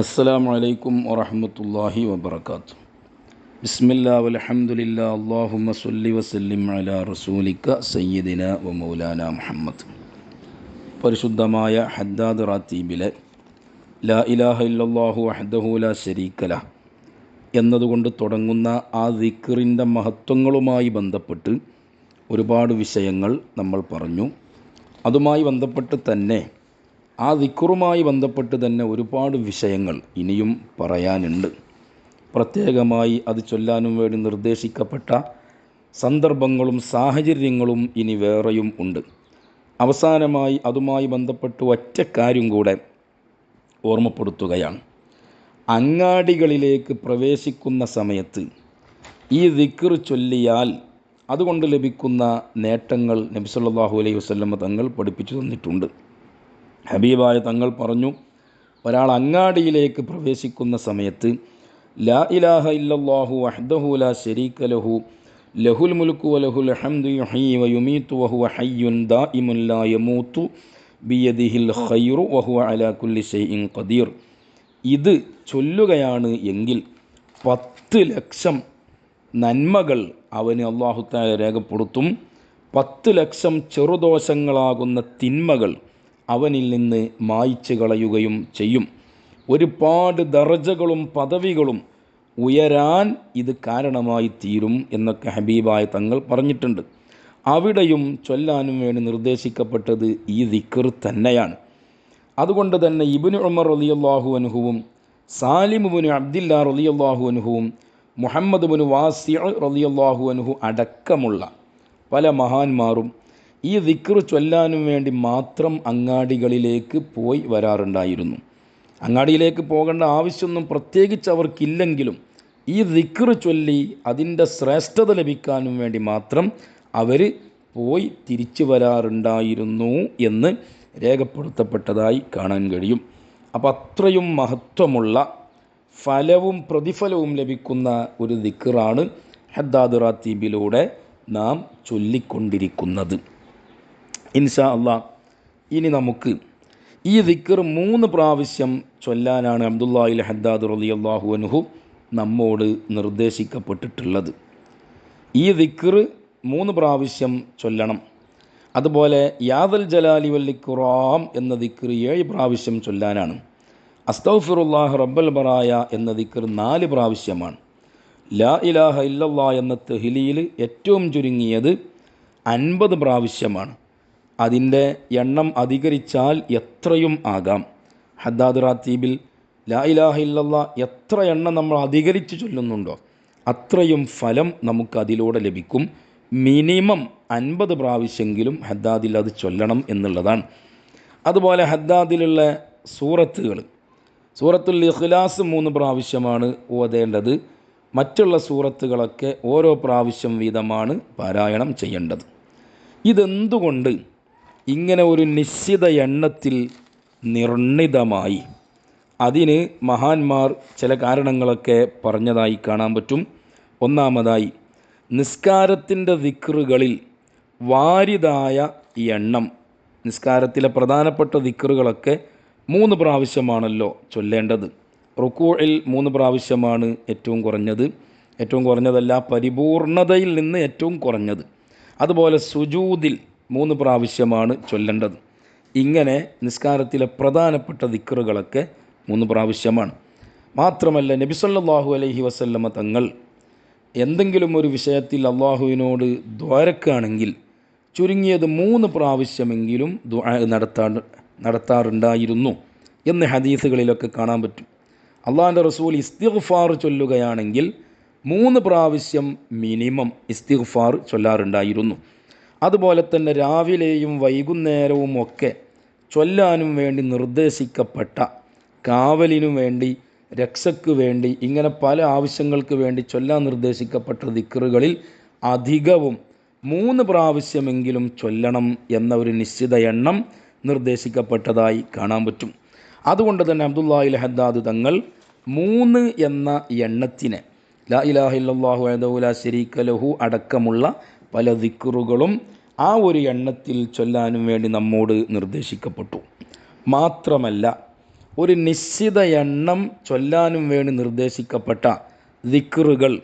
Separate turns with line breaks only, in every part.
അസ്സലാമു അലൈക്കും വറഹമത്തല്ലാഹി വബർക്കാത്തു ബിസ്മില്ലാ വലഹമുല്ല അള്ളാഹുമ സല്ലി വസല്ലിം അല റസൂലിക്ക സയ്യിദിന വ മൗലാന മുഹമ്മദ്. പരിശുദ്ധമായ ഹദ്ദാദ് റാത്തീബിലെ ലാ ഇലാഹ ഇല്ലാഹു അഹദഹുല ലാ ശരീക്കല എന്നതുകൊണ്ട് തുടങ്ങുന്ന ആ ദിക്കറിന്റെ മഹത്വങ്ങളുമായി ബന്ധപ്പെട്ട് ഒരുപാട് വിഷയങ്ങൾ നമ്മൾ പറഞ്ഞു. അതുമായി ബന്ധപ്പെട്ട് തന്നെ ആ ദിക്റുമായി ബന്ധപ്പെട്ട് തന്നെ ഒരുപാട് വിഷയങ്ങൾ ഇനിയും പറയാനുണ്ട്. പ്രത്യേകമായി അത് ചൊല്ലാനും വേണ്ടി നിർദ്ദേശിക്കപ്പെട്ട സന്ദർഭങ്ങളും സാഹചര്യങ്ങളും ഇനി വേറെയും ഉണ്ട്. അവസാനമായി അതുമായി ബന്ധപ്പെട്ട് ഒറ്റ കാര്യം കൂടെ ഓർമ്മപ്പെടുത്തുകയാണ്. അങ്ങാടികളിലേക്ക് പ്രവേശിക്കുന്ന സമയത്ത് ഈ ദിക്ർ ചൊല്ലിയാൽ അതുകൊണ്ട് ലഭിക്കുന്ന നേട്ടങ്ങൾ നബി സല്ലല്ലാഹു അലൈഹി വസ്ലമ തങ്ങൾ പഠിപ്പിച്ചു തന്നിട്ടുണ്ട്. ഹബീബായ തങ്ങൾ പറഞ്ഞു ഒരാൾ അങ്ങാടിയിലേക്ക് പ്രവേശിക്കുന്ന സമയത്ത് ലാ ഇലാഹ ഇല്ലാഹു വഹ്ദഹു ലാ ശരീക ലഹു ലഹുൽ മുൽക്കു വലഹുൽ ഹംദു യുഹീ ഹയ്യുൻ ബിയദിഹിൽ ഖൈറു വഹുവ അലാ കുല്ലി ഷൈഇൻ ഖദീർ. ഇത് ചൊല്ലുകയാണ് എങ്കിൽ പത്ത് ലക്ഷം നന്മകൾ അവന് അള്ളാഹുത്താല രേഖപ്പെടുത്തും. പത്ത് ലക്ഷം ചെറുദോഷങ്ങളാകുന്ന തിന്മകൾ അവനിൽ നിന്ന് മായ്ച്ചു കളയുകയും ചെയ്യും. ഒരുപാട് ദർജകളും പദവികളും ഉയരാൻ ഇത് കാരണമായി തീരും എന്നൊക്കെ ഹബീബായ തങ്ങൾ പറഞ്ഞിട്ടുണ്ട്. അവിടെയും ചൊല്ലാനും വേണ്ടി നിർദ്ദേശിക്കപ്പെട്ടത് ഈ ദിക്കർ തന്നെയാണ്. അതുകൊണ്ട് തന്നെ ഇബിന് ഉമർ റലിയല്ലാഹു അനുഹുവും സാലിമുബിന് അബ്ദില്ല റലിയല്ലാഹു അനുഹുവും മുഹമ്മദ് ബിന് വാസിയ റലിയല്ലാഹു അനുഹു അടക്കമുള്ള പല മഹാന്മാരും ഈ ദിക്ർ ചൊല്ലാനും വേണ്ടി മാത്രം അങ്ങാടികളിലേക്ക് പോയി വരാറുണ്ടായിരുന്നു. അങ്ങാടിയിലേക്ക് പോകേണ്ട ആവശ്യമൊന്നും പ്രത്യേകിച്ച് അവർക്കില്ലെങ്കിലും ഈ ദിക്ർ ചൊല്ലി അതിന്റെ ശ്രേഷ്ഠത ലഭിക്കാനും വേണ്ടി മാത്രം അവർ പോയി തിരിച്ചു വരാറുണ്ടായിരുന്നു എന്ന് രേഖപ്പെടുത്തപ്പെട്ടതായി കാണാൻ കഴിയും. അപ്പം അത്രയും മഹത്വമുള്ള ഫലവും പ്രതിഫലവും ലഭിക്കുന്ന ഒരു ദിക്റാണ് ഹദ്ദാദുറാത്തീബിലൂടെ നാം ചൊല്ലിക്കൊണ്ടിരിക്കുന്നത്. ഇൻഷാ അള്ളാ ഇനി നമുക്ക് ഈ ദിക്കർ മൂന്ന് പ്രാവശ്യം ചൊല്ലാനാണ് അബ്ദുല്ലാഹിൽ ഹദ്ദാദ് റലി അള്ളാഹു അനുഹു നമ്മോട് നിർദ്ദേശിക്കപ്പെട്ടിട്ടുള്ളത്. ഈ ദിക്കർ മൂന്ന് പ്രാവശ്യം ചൊല്ലണം. അതുപോലെ യാദൽ ജലാലി വല്ലിഖുറാം എന്ന ദിക്കർ ഏഴ് പ്രാവശ്യം ചൊല്ലാനാണ്. അസ്തൗഫിറുല്ലാഹ് റബ്ബൽ ബറായ എന്ന ദിക്കർ നാല് പ്രാവശ്യമാണ്. ലാ ഇലാഹ ഇല്ലല്ലാ എന്ന തെഹിലിയിൽ ഏറ്റവും ചുരുങ്ങിയത് അൻപത് പ്രാവശ്യമാണ്. അതിന്റെ എണ്ണം അധികരിച്ചാൽ എത്രയും ആകാം. ഹദ്ദാദ് റാത്തീബിൽ ലാ ഇലാഹ എത്ര എണ്ണം നമ്മൾ അധികരിച്ച് ചൊല്ലുന്നുണ്ടോ അത്രയും ഫലം നമുക്ക് അതിലൂടെ ലഭിക്കും. മിനിമം അൻപത് പ്രാവശ്യമെങ്കിലും ഹദ്ദാദിൽ അത് ചൊല്ലണം എന്നുള്ളതാണ്. അതുപോലെ ഹദ്ദാദിലുള്ള സൂറത്തുകൾ. സൂറത്തുൽ ഇഖ്ലാസ് മൂന്ന് പ്രാവശ്യമാണ് ഓതേണ്ടത്. മറ്റുള്ള സൂറത്തുകളൊക്കെ ഓരോ പ്രാവശ്യം വീതമാണ് പാരായണം ചെയ്യേണ്ടത്. ഇതെന്തുകൊണ്ട് ഇങ്ങനെ ഒരു നിശ്ചിത എണ്ണത്തിൽ നിർണിതമായി. അതിന് മഹാന്മാർ ചില കാരണങ്ങളൊക്കെ പറഞ്ഞതായി കാണാൻ പറ്റും. ഒന്നാമതായി നിസ്കാരത്തിന്റെ ദിക്റുകളിൽ വാരിതായ എണ്ണം. നിസ്കാരത്തിലെ പ്രധാനപ്പെട്ട ദിക്റുകളൊക്കെ മൂന്ന് പ്രാവശ്യമാണല്ലോ ചൊല്ലേണ്ടത്. റുക്കൂഴിൽ മൂന്ന് പ്രാവശ്യമാണ് ഏറ്റവും കുറഞ്ഞത്. ഏറ്റവും കുറഞ്ഞതല്ല പരിപൂർണതയിൽ നിന്ന് ഏറ്റവും കുറഞ്ഞത്. അതുപോലെ സുജൂദിൽ മൂന്ന് പ്രാവശ്യമാണ് ചൊല്ലേണ്ടത്. ഇങ്ങനെ നിസ്കാരത്തിലെ പ്രധാനപ്പെട്ട ദിക്കറുകളൊക്കെ മൂന്ന് പ്രാവശ്യമാണ്. മാത്രമല്ല നബിസല്ലാഹു അലൈഹി വസല്ലമ തങ്ങൾ എന്തെങ്കിലും ഒരു വിഷയത്തിൽ അള്ളാഹുവിനോട് ദ്വാരക്കാണെങ്കിൽ ചുരുങ്ങിയത് മൂന്ന് പ്രാവശ്യമെങ്കിലും നടത്താ നടത്താറുണ്ടായിരുന്നു എന്ന് ഹദീസുകളിലൊക്കെ കാണാൻ പറ്റും. അള്ളാഹിന്റെ റസൂൽ ഇസ്തിഗ്ഫാർ ചൊല്ലുകയാണെങ്കിൽ മൂന്ന് പ്രാവശ്യം മിനിമം ഇസ്തിഗ്ഫാർ ചൊല്ലാറുണ്ടായിരുന്നു. അതുപോലെ തന്നെ രാവിലെയും വൈകുന്നേരവും ഒക്കെ ചൊല്ലാനും വേണ്ടി നിർദ്ദേശിക്കപ്പെട്ട കാവലിനു വേണ്ടി രക്ഷയ്ക്ക് വേണ്ടി ഇങ്ങനെ പല ആവശ്യങ്ങൾക്ക് വേണ്ടി ചൊല്ലാൻ നിർദ്ദേശിക്കപ്പെട്ട ദിക്കറുകളിൽ അധികവും മൂന്ന് പ്രാവശ്യമെങ്കിലും ചൊല്ലണം എന്ന ഒരു നിശ്ചിത എണ്ണം നിർദ്ദേശിക്കപ്പെട്ടതായി കാണാൻ പറ്റും. അതുകൊണ്ട് തന്നെ അബ്ദുല്ലാഹിൽ ഹദ്ദാദ് തങ്ങൾ മൂന്ന് എന്ന എണ്ണത്തിനെ ലാ ഇലാഹില്ലാഹു അദൗല ശരീക ലഹു അടക്കമുള്ള പല ദിക്കറുകളും ആ ഒരു എണ്ണത്തിൽ ചൊല്ലാനും വേണ്ടി നമ്മോട് നിർദ്ദേശിക്കപ്പെട്ടു. മാത്രമല്ല ഒരു നിശ്ചിത എണ്ണം ചൊല്ലാനും വേണ്ടി നിർദ്ദേശിക്കപ്പെട്ട ദിക്കുറുകൾ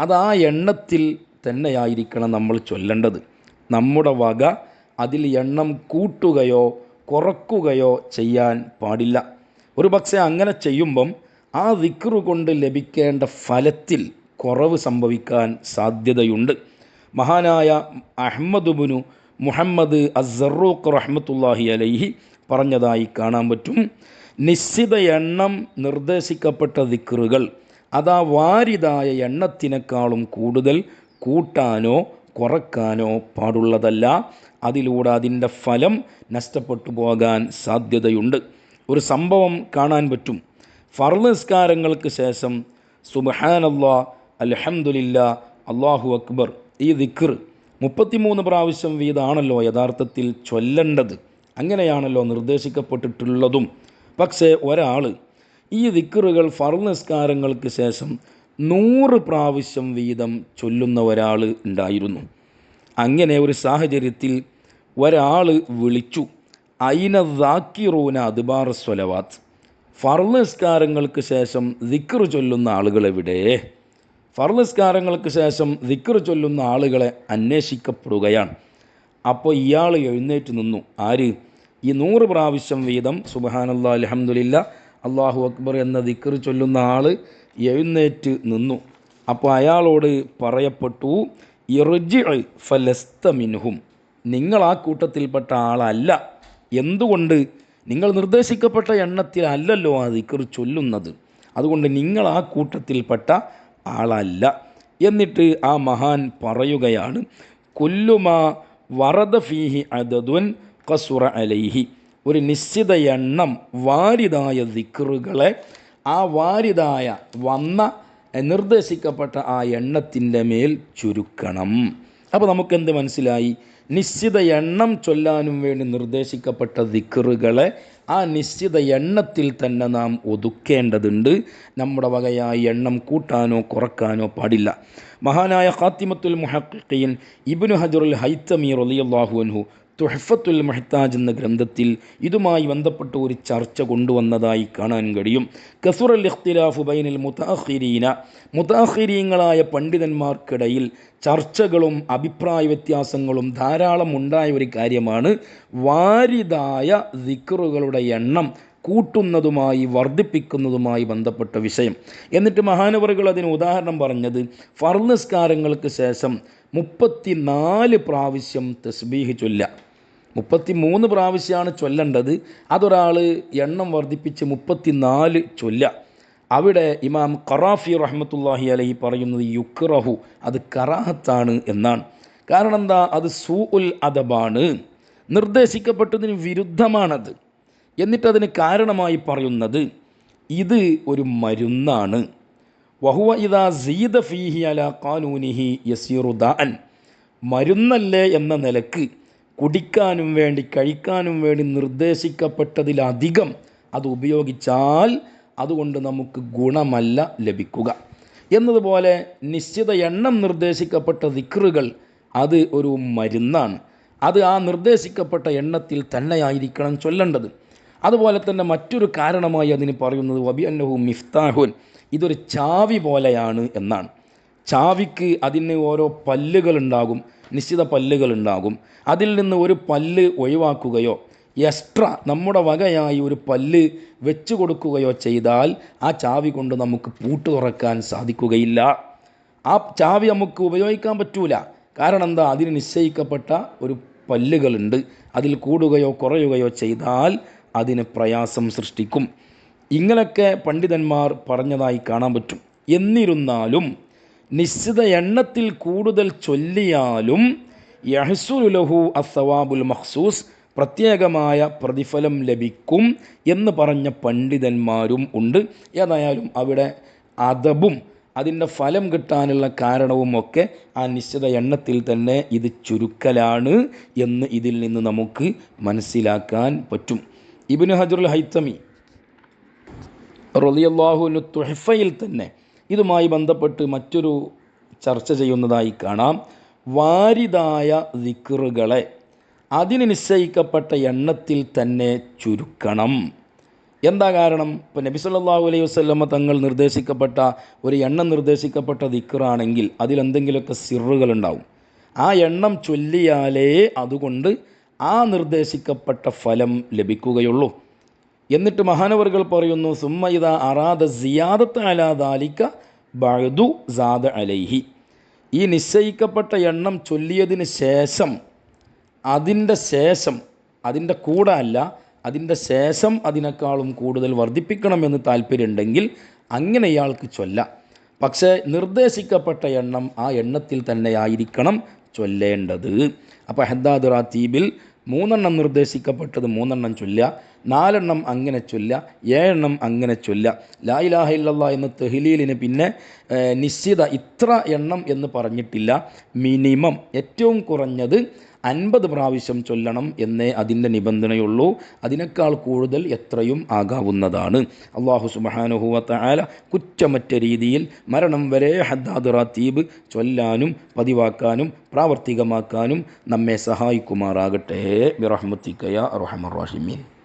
അത് ആ എണ്ണത്തിൽ തന്നെയായിരിക്കണം നമ്മൾ ചൊല്ലേണ്ടത്. നമ്മുടെ വക അതിൽ എണ്ണം കൂട്ടുകയോ കുറക്കുകയോ ചെയ്യാൻ പാടില്ല. ഒരു പക്ഷേ അങ്ങനെ ചെയ്യുമ്പം ആ ദിക്റ് കൊണ്ട് ലഭിക്കേണ്ട ഫലത്തിൽ കുറവ് സംഭവിക്കാൻ സാധ്യതയുണ്ട്. മഹാനായ അഹമ്മദുബുനു മുഹമ്മദ് അസറൂഖ് റഹ്മത്തുല്ലാഹി അലൈഹി പറഞ്ഞതായി കാണാൻ പറ്റും. നിശ്ചിത എണ്ണം നിർദ്ദേശിക്കപ്പെട്ട ദിക്റുകൾ അതാ വാരിതായ എണ്ണത്തിനേക്കാളും കൂടുതൽ കൂട്ടാനോ കുറക്കാനോ പാടുള്ളതല്ല. അതിലൂടെ അതിന്റെ ഫലം നഷ്ടപ്പെട്ടു പോകാൻ സാധ്യതയുണ്ട്. ഒരു സംഭവം കാണാൻ പറ്റും. ഫർനിസ്കാരങ്ങൾക്ക് ശേഷം സുബഹാനല്ലാ അലഹമുല്ല അള്ളാഹു അക്ബർ ഈ ദിക്ർ മുപ്പത്തിമൂന്ന് പ്രാവശ്യം വീതാണല്ലോ യഥാർത്ഥത്തിൽ ചൊല്ലേണ്ടത്. അങ്ങനെയാണല്ലോ നിർദ്ദേശിക്കപ്പെട്ടിട്ടുള്ളതും. പക്ഷേ ഒരാൾ ഈ ദിക്കറുകൾ ഫർനിസ്കാരങ്ങൾക്ക് ശേഷം നൂറ് പ്രാവശ്യം വീതം ചൊല്ലുന്ന ഒരാൾ ഉണ്ടായിരുന്നു. അങ്ങനെ ഒരു സാഹചര്യത്തിൽ ഒരാൾ വിളിച്ചു അയിന ദാക്കിറൂന അദ്ബാർ സ്വലവാത്ത്? ഫർനിസ്കാരങ്ങൾക്ക് ശേഷം ദിക്കറ് ചൊല്ലുന്ന ആളുകൾ എവിടെ ഫർനിസ്കാരങ്ങൾക്ക് ശേഷം ദിക്കർ ചൊല്ലുന്ന ആളുകളെ അന്വേഷിക്കപ്പെടുകയാണ്. അപ്പോൾ ഇയാൾ എഴുന്നേറ്റ് നിന്നു. ആര്? ഈ നൂറ് പ്രാവശ്യം വീതം സുബഹാനല്ലാ അലഹമുല്ല അള്ളാഹു അക്ബർ എന്ന ദിക്കർ ചൊല്ലുന്ന ആൾ എഴുന്നേറ്റ് നിന്നു. അപ്പോൾ അയാളോട് പറയപ്പെട്ടു ഇറുജി ഫലസ്ത മിൻഹും. നിങ്ങൾ ആ കൂട്ടത്തിൽപ്പെട്ട ആളല്ല. എന്തുകൊണ്ട്? നിങ്ങൾ നിർദ്ദേശിക്കപ്പെട്ട എണ്ണത്തിലല്ലല്ലോ ആ ദിക്കർ ചൊല്ലുന്നത്. അതുകൊണ്ട് നിങ്ങൾ ആ കൂട്ടത്തിൽപ്പെട്ട ആളല്ല. എന്നിട്ട് ആ മഹാൻ പറയുകയാണ് കൊല്ലുമാ വറദ ഫീഹി അദദ്വൻ കസുറ അലൈഹി. ഒരു നിശ്ചിത എണ്ണം വാരിതായ ദിക്റുകളെ ആ വാരിതായ വന്ന നിർദ്ദേശിക്കപ്പെട്ട ആ എണ്ണത്തിന്റെ മേൽ ചുരുക്കണം. അപ്പോൾ നമുക്കെന്ത് മനസ്സിലായി? നിശ്ചിത എണ്ണം ചൊല്ലാനും വേണ്ടി നിർദ്ദേശിക്കപ്പെട്ട ദിക്കറുകളെ ആ നിശ്ചിത എണ്ണത്തിൽ തന്നെ നാം ഒതുക്കേണ്ടതുണ്ട്. നമ്മുടെ വകയായി എണ്ണം കൂട്ടാനോ കുറക്കാനോ പാടില്ല. മഹാനായ ഖാത്തിമത്തുൽ മുഹക്കീൻ ഇബ്നു ഹജറുൽ ഹൈത്തമീർ റളിയല്ലാഹു അൻഹു തുഹഫത്തുൽ മെഹ്താജ് എന്ന ഗ്രന്ഥത്തിൽ ഇതുമായി ബന്ധപ്പെട്ട് ഒരു ചർച്ച കൊണ്ടുവന്നതായി കാണാൻ കഴിയും. കസുറൽ ഇഖ്തിലാഫ് ബൈനിൽ മുതാഹിരീന മുതാഹിരീങ്ങളായ പണ്ഡിതന്മാർക്കിടയിൽ ചർച്ചകളും അഭിപ്രായ വ്യത്യാസങ്ങളും ധാരാളം ഉണ്ടായ ഒരു കാര്യമാണ്. വാരിതായ ദിക്റുകളുടെ എണ്ണം കൂട്ടുന്നതുമായി വർദ്ധിപ്പിക്കുന്നതുമായി ബന്ധപ്പെട്ട വിഷയം. എന്നിട്ട് മഹാനവറുകൾ അതിന് ഉദാഹരണം പറഞ്ഞത് ഫർനിസ്കാരങ്ങൾക്ക് ശേഷം മുപ്പത്തിനാല് പ്രാവശ്യം തസ്ബീഹ് ചൊല്ല. മുപ്പത്തി മൂന്ന് പ്രാവശ്യമാണ് ചൊല്ലേണ്ടത്. അതൊരാൾ എണ്ണം വർദ്ധിപ്പിച്ച് മുപ്പത്തി നാല് ചൊല്ല. അവിടെ ഇമാം ഖറാഫി റഹ്മത്തുല്ലാഹി അലഹി പറയുന്നത് യുക്റഹു അത് കറാഹത്താണ് എന്നാണ്. കാരണം എന്താ? അത് സൂ ഉൽ അദബാണ്. നിർദ്ദേശിക്കപ്പെട്ടതിന് വിരുദ്ധമാണത്. എന്നിട്ടതിന് കാരണമായി പറയുന്നത് ഇത് ഒരു മരുന്നാണ്. വഹുവ ഇതാ സീദ ഫീഹി അല കാനൂനിഹി യസീറുദാൻ മരുന്നല്ലേ എന്ന നിലയ്ക്ക് കുടിക്കാനും വേണ്ടി കഴിക്കാനും വേണ്ടി നിർദ്ദേശിക്കപ്പെട്ടതിലധികം അത് ഉപയോഗിച്ചാൽ അതുകൊണ്ട് നമുക്ക് ഗുണമല്ല ലഭിക്കുക. എന്നതുപോലെ നിശ്ചിത എണ്ണം നിർദ്ദേശിക്കപ്പെട്ട ദിക്റുകൾ അത് ഒരു മരുന്നാണ്. അത് ആ നിർദ്ദേശിക്കപ്പെട്ട എണ്ണത്തിൽ തന്നെയായിരിക്കണം ചൊല്ലേണ്ടത്. അതുപോലെ തന്നെ മറ്റൊരു കാരണമായി അതിന് പറയുന്നത് വബി അന്നഹു മിഫ്താഹുൻ. ഇതൊരു ചാവി പോലെയാണ് എന്നാണ്. ചാവിക്ക് അതിന് ഓരോ പല്ലുകളുണ്ടാകും നിശ്ചിത പല്ലുകളുണ്ടാകും അതിൽ നിന്ന് ഒരു പല്ല് ഒഴിവാക്കുകയോ എക്സ്ട്രാ നമ്മുടെ വകയായി ഒരു പല്ല് വെച്ചു കൊടുക്കുകയോ ചെയ്താൽ ആ ചാവി കൊണ്ട് നമുക്ക് പൂട്ട് തുറക്കാൻ സാധിക്കുകയില്ല. ആ ചാവി നമുക്ക് ഉപയോഗിക്കാൻ പറ്റൂല. കാരണം എന്താ? അതിന് നിശ്ചയിക്കപ്പെട്ട ഒരു പല്ലുകളുണ്ട്. അതിൽ കൂടുകയോ കുറയുകയോ ചെയ്താൽ അതിന് പ്രയാസം സൃഷ്ടിക്കും. ഇങ്ങനെയൊക്കെ പണ്ഡിതന്മാർ പറഞ്ഞതായി കാണാൻ പറ്റും. എന്നിരുന്നാലും നിശ്ചിത എണ്ണത്തിൽ കൂടുതൽ ചൊല്ലിയാലും യഹസുലുലഹു അസവാബുൽ മഖ്സൂസ് പ്രത്യേകമായ പ്രതിഫലം ലഭിക്കും എന്ന് പറഞ്ഞ പണ്ഡിതന്മാരും ഉണ്ട്. ഏതായാലും അവിടെ അതബും അതിന്റെ ഫലം കിട്ടാനുള്ള കാരണവും ഒക്കെ ആ നിശ്ചിത എണ്ണത്തിൽ തന്നെ ഇത് ചുരുക്കലാണ് എന്ന് ഇതിൽ നിന്ന് നമുക്ക് മനസ്സിലാക്കാൻ പറ്റും. ഇബിന് ഹജറുൽ ഹൈത്തമി റൊലിയല്ലാഹുനു തുഹഫയിൽ തന്നെ ഇതുമായി ബന്ധപ്പെട്ട് മറ്റൊരു ചർച്ച ചെയ്യുന്നതായി കാണാം. വാരിതായ ദിക്കറുകളെ അതിന് നിശ്ചയിക്കപ്പെട്ട എണ്ണത്തിൽ തന്നെ ചുരുക്കണം. എന്താ കാരണം? ഇപ്പോൾ നബി സല്ലല്ലാഹു അലൈഹി വസല്ലമ തങ്ങൾ നിർദ്ദേശിക്കപ്പെട്ട ഒരു എണ്ണം നിർദ്ദേശിക്കപ്പെട്ട ദിക്കറാണെങ്കിൽ അതിലെന്തെങ്കിലുമൊക്കെ സിറുകൾ ഉണ്ടാവും ആ എണ്ണം ചൊല്ലിയാലേ അതുകൊണ്ട് ആ നിർദ്ദേശിക്കപ്പെട്ട ഫലം ലഭിക്കുകയുള്ളൂ. എന്നിട്ട് മഹാനവറുകൾ പറയുന്നു സുമ്മയിത അറാദ സിയാദത്ത് അലാ ദാലിക ബഅദു സാദ അലൈഹി. ഈ നിശ്ചയിക്കപ്പെട്ട എണ്ണം ചൊല്ലിയതിന് ശേഷം അതിന്റെ ശേഷം അതിന്റെ കൂടെ അല്ല അതിന്റെ ശേഷം അതിനേക്കാളും കൂടുതൽ വർദ്ധിപ്പിക്കണമെന്ന് താല്പര്യമുണ്ടെങ്കിൽ അങ്ങനെ ഇയാൾക്ക് ചൊല്ലാം. പക്ഷേ നിർദ്ദേശിക്കപ്പെട്ട എണ്ണം ആ എണ്ണത്തിൽ തന്നെ ആയിരിക്കണം ചൊല്ലേണ്ടത്. അപ്പോൾ ഹദ്ദാദ് റാത്തീബിൽ മൂന്നെണ്ണം നിർദ്ദേശിക്കപ്പെട്ടത് മൂന്നെണ്ണം ചൊല്ലുക നാലെണ്ണം അങ്ങനെ ചൊല്ലുക ഏഴെണ്ണം അങ്ങനെ ചൊല്ലുക. ലാ ഇലാഹ ഇല്ലല്ലാ എന്ന തെഹ്ലീലിന് പിന്നെ നിശ്ചിത ഇത്ര എണ്ണം എന്ന് പറഞ്ഞിട്ടില്ല. മിനിമം ഏറ്റവും കുറഞ്ഞത് അൻപത് പ്രാവശ്യം ചൊല്ലണം എന്നേ അതിന്റെ നിബന്ധനയുള്ളൂ. അതിനേക്കാൾ കൂടുതൽ എത്രയും ആകാവുന്നതാണ്. അള്ളാഹു സുബാനുഹുവത്ത ആല കുറ്റമറ്റ രീതിയിൽ മരണം വരെ ഹദ്ദാദ് റാത്തീബ് ചൊല്ലാനും പതിവാക്കാനും പ്രാവർത്തികമാക്കാനും നമ്മെ സഹായിക്കുമാറാകട്ടെ. ബിറഹ്മത്തിക്കയ റഹമർ റഹിമീൻ.